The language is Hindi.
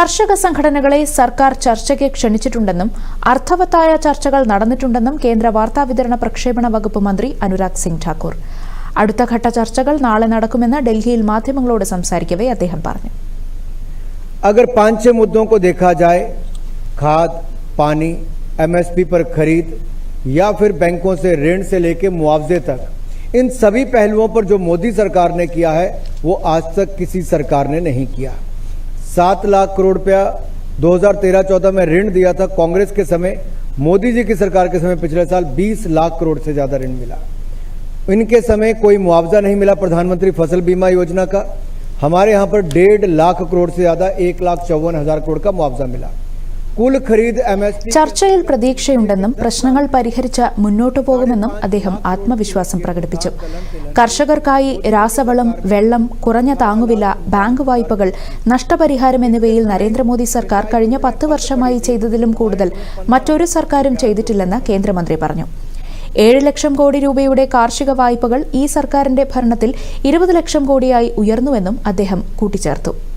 കർഷക സംഘടനകളെ സർക്കാർ ചർച്ചയ്ക്ക് ക്ഷണിച്ചിട്ടുണ്ടെന്നും അർത്ഥവത്തായ ചർച്ചകൾ നടന്നിട്ടുണ്ടെന്നും കേന്ദ്ര വാർത്താവിതരണ പ്രക്ഷേപണ വകുപ്പ് മന്ത്രി അനുരാഗ് സിംഗ് ഠാക്കൂർ അടുത്ത ഘട്ട ചർച്ചകൾ നാളെ നടക്കുമെന്ന് ഡൽഹിയിൽ മാധ്യമങ്ങളോട് സംസാരിക്കവെ അദ്ദേഹം പറഞ്ഞു अगर पांच छह मुद्दों को देखा जाए खाद पानी एमएसपी पर खरीद या फिर बैंकों से ऋण से लेके मुआवजे तक इन सभी पहलुओं पर जो मोदी सरकार ने किया है वो आज तक किसी सरकार ने नहीं किया सात लाख करोड़ रुपया 2013-14 में ऋण दिया था कांग्रेस के समय, मोदी जी की सरकार के समय पिछले साल 20 लाख करोड़ से ज़्यादा ऋण मिला। इनके समय कोई मुआवजा नहीं मिला प्रधानमंत्री फ़सल बीमा योजना का। हमारे यहाँ पर डेढ़ लाख करोड़ से ज़्यादा एक लाख चौवन हज़ार करोड़ का मुआवजा मिला। ചർച്ചയിൽ പ്രതീക്ഷയുണ്ടെന്നും പ്രശ്നങ്ങൾ പരിഹരിച്ച മുന്നോട്ടു പോകുമെന്നും അദ്ദേഹം ആത്മവിശ്വാസം പ്രകടിപ്പിച്ചു. കർഷകർക്കായി രാസവളം വെള്ളം കുറഞ്ഞ താങ്ങുവില ബാങ്ക് വായ്പകൾ നഷ്ടപരിഹാരം എന്നിവയിൽ നരേന്ദ്രമോദി സർക്കാർ കഴിഞ്ഞ പത്ത് വർഷമായി ചെയ്തതിലും കൂടുതൽ മറ്റൊരു സർക്കാരും ചെയ്തിട്ടില്ലെന്ന് കേന്ദ്രമന്ത്രി പറഞ്ഞു. ഏഴ് ലക്ഷം കോടി രൂപയുടെ കാർഷിക വായ്പകൾ ഈ സർക്കാരിന്റെ ഭരണത്തിൽ ഇരുപത് ലക്ഷം കോടിയായി ഉയർന്നുവെന്നും അദ്ദേഹം കൂട്ടിച്ചേർത്തു.